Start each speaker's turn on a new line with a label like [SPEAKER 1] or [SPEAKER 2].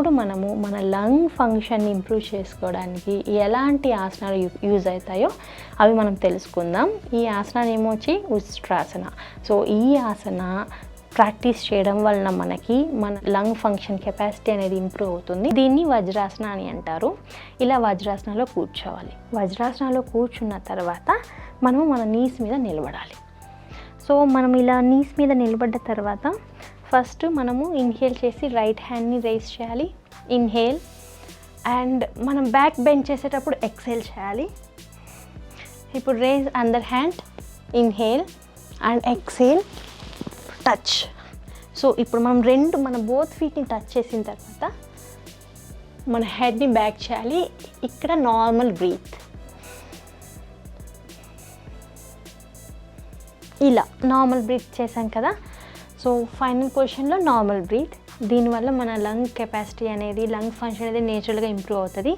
[SPEAKER 1] ఇప్పుడు మనము మన లంగ్ ఫంక్షన్ ఇంప్రూవ్ చేసుకోవడానికి ఎలాంటి ఆసనాలు యూ- యూజ్ అవుతాయో అవి మనం తెలుసుకుందాం. ఈ ఆసనాలు ఏమొచ్చి ఉష్ట్రాసన సో ఈ ఆసన ప్రాక్టీస్ చేయడం వలన మనకి మన లంగ్ ఫంక్షన్ కెపాసిటీ అనేది ఇంప్రూవ్ అవుతుంది. దీన్ని వజ్రాసన అని అంటారు. ఇలా వజ్రాసనలో కూర్చోవాలి. వజ్రాసనలో కూర్చున్న తర్వాత మనము మన నీస్ మీద నిలబడాలి. సో మనం ఇలా నీస్ మీద నిలబడ్డ తర్వాత ఫస్ట్ మనము ఇన్హేల్ చేసి రైట్ హ్యాండ్ని రైస్ చేయాలి. ఇన్హేల్. అండ్ మనం బ్యాక్ బెండ్ చేసేటప్పుడు ఎక్సెల్ చేయాలి. ఇప్పుడు raise other hand inhale and exhale touch. So ఇప్పుడు మనం రెండు మన బోత్ ఫీట్ని టచ్ చేసిన తర్వాత మన హెడ్ని బ్యాక్ చేయాలి. ఇక్కడ నార్మల్ బ్రీత్. ఇలా నార్మల్ బ్రీత్ చేశాం కదా. సో ఫైనల్ పొజిషన్లో నార్మల్ బ్రీత్ దీనివల్ల మన లంగ్ కెపాసిటీ అనేది లంగ్ ఫంక్షన్ అనేది నేచురల్గా ఇంప్రూవ్ అవుతుంది.